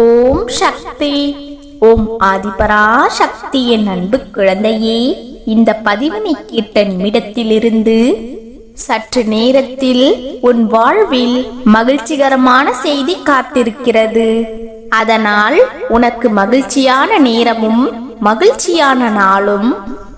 ஓம் சக்தி. ஓம் ஆதிபரா சக்தி என் அன்பு குழந்தையே இந்த பதிவினை கேட்ட நிமிடத்திலிருந்து சற்று நேரத்தில் உன் வாழ்வில் மகிழ்ச்சிகரமான செய்தி காத்திருக்கிறது. அதனால் உனக்கு மகிழ்ச்சியான நேரமும் மகிழ்ச்சியான நாளும்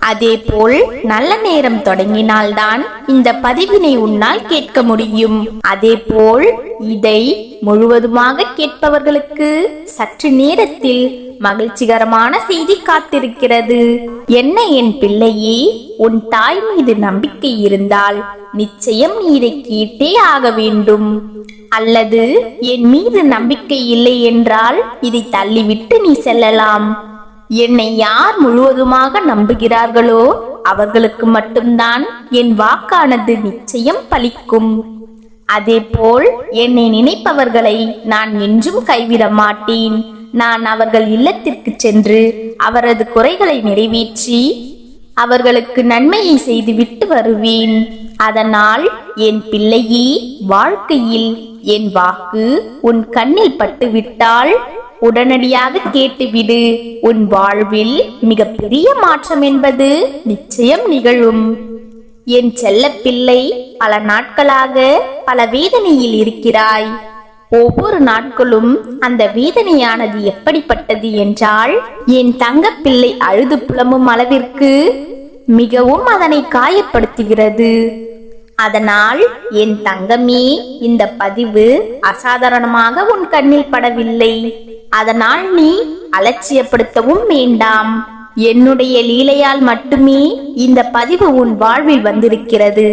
அதேபோல் நல்ல நேரம் தொடங்கினால்தான் இந்த பதிவினை உன்னால் கேட்க முடியும். அதேபோல் இதை முழுவதுமாக கேட்பவர்களுக்கு சற்று நேரத்தில் மகிழ்ச்சிகரமான செய்தி காத்திருக்கிறது. என்ன என் பிள்ளையே உன் தாய் மீது நம்பிக்கை இருந்தால் நிச்சயம் நீ இதை கேட்டே ஆக வேண்டும். அல்லது என் மீது நம்பிக்கை இல்லை என்றால் இதை தள்ளிவிட்டு நீ செல்லலாம். என்னை யார் முழுவதுமாக நம்புகிறார்களோ அவர்களுக்கு மட்டும்தான் என் வாக்கானது நிச்சயம் பலிக்கும். அதேபோல் என்னை நினைப்பவர்களை நான் என்றும் கைவிட மாட்டேன். நான் அவர்கள் இல்லத்திற்கு சென்று அவரது குறைகளை நிறைவேற்றி அவர்களுக்கு நன்மையை செய்துவிட்டு வருவேன். அதனால் என் பிள்ளையே வாழ்க்கையில் என் வாக்கு உன் கண்ணில் பட்டுவிட்டால் உடனடியாக கேட்டுவிடு. உன் வாழ்வில் மிகப்பெரிய மாற்றம் என்பது நிச்சயம் நிகழும். என் செல்ல பிள்ளை பல நாட்களாக பல வேதனையில் இருக்கிறாய். ஒவ்வொரு நாட்களும் அந்த வேதனையானது எப்படிப்பட்டது என்றால் என் தங்கப்பிள்ளை அழுது புலம்பும் அளவிற்கு மிகவும் அதனை காயப்படுத்துகிறது. அதனால் என் தங்கமே இந்த பதிவு அசாதாரணமாக உன் கண்ணில் படவில்லை. அதனால் நீ அலட்சியப்படுத்தவும் வேண்டாம். என்னுடைய லீலையால் மட்டுமே இந்த பதிவு உன் வாழ்வில் வந்திருக்கிறது.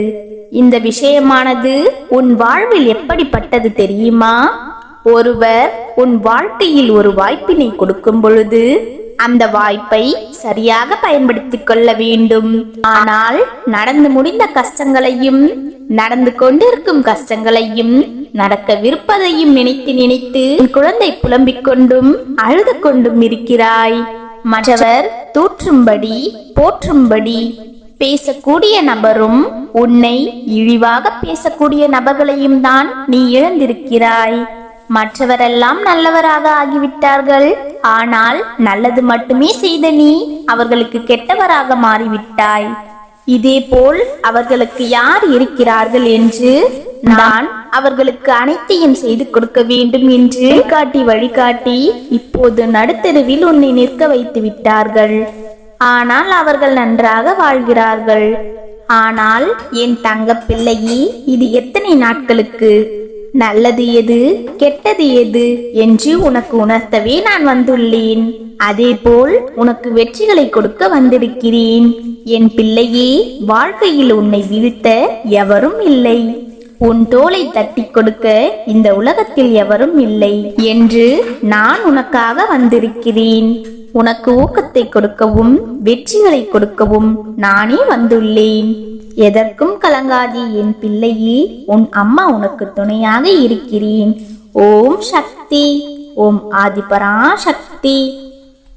இந்த விஷயமானது உன் வாழ்வில் எப்படிப்பட்டது தெரியுமா? ஒருவர் உன் வாழ்க்கையில் ஒரு வாய்ப்பினை கொடுக்கும் பொழுது அந்த வாய்ப்பை சரியாக பயன்படுத்திக் கொள்ள வேண்டும். ஆனால் நடந்து முடிந்த கஷ்டங்களையும் நடந்து கொண்டிருக்கும் கஷ்டங்களையும் நடக்கவிருப்பதையும் நினைத்து நினைத்து குழந்தை புலம்பிக் கொண்டும் அழுது கொண்டும் இருக்கிறாய். மற்றவர் தூற்றும்படி போற்றும்படி பேசக்கூடிய நபரும் உன்னை இழிவாக பேசக்கூடிய நபர்களையும் தான் நீ இழந்திருக்கிறாய். மற்றவரெல்லாம் நல்லவராக ஆகிவிட்டார்கள். ஆனால் நல்லது மட்டுமே செய்த நீ அவர்களுக்கு கெட்டவராக மாறிவிட்டாய். இதேபோல் அவர்களுக்கு யார் இருக்கிறார்கள் என்று நான் அவர்களுக்கு அனைத்தையும் செய்து கொடுக்க வேண்டும் என்று காட்டி வழிகாட்டி இப்போது நடுத்தெருவில் உன்னை நிற்க வைத்து விட்டார்கள். ஆனால் அவர்கள் நன்றாக வாழ்கிறார்கள். ஆனால் என் தங்க பிள்ளையே இது எத்தனை நாட்களுக்கு? நல்லது எது? கெட்டது எது? என்று உனக்கு உணர்த்தவே நான் வந்துள்ளேன். அதேபோல் உனக்கு வெற்றிகளை கொடுக்க வந்திருக்கிறேன். என் பிள்ளையே வாழ்க்கையில் உன்னை வீழ்த்த எவரும் இல்லை. உன் தோலை தட்டி கொடுக்க இந்த உலகத்தில் எவரும் இல்லை என்று நான் உனக்காக வந்திருக்கிறேன். உனக்கு ஊக்கத்தை கொடுக்கவும் வெற்றிகளை கொடுக்கவும் நானே வந்துள்ளேன். எதற்கும் கலங்காதி என் பிள்ளையே உன் அம்மா உனக்கு துணையாக இருக்கிறேன். ஓம் சக்தி ஓம் ஆதிபரா சக்தி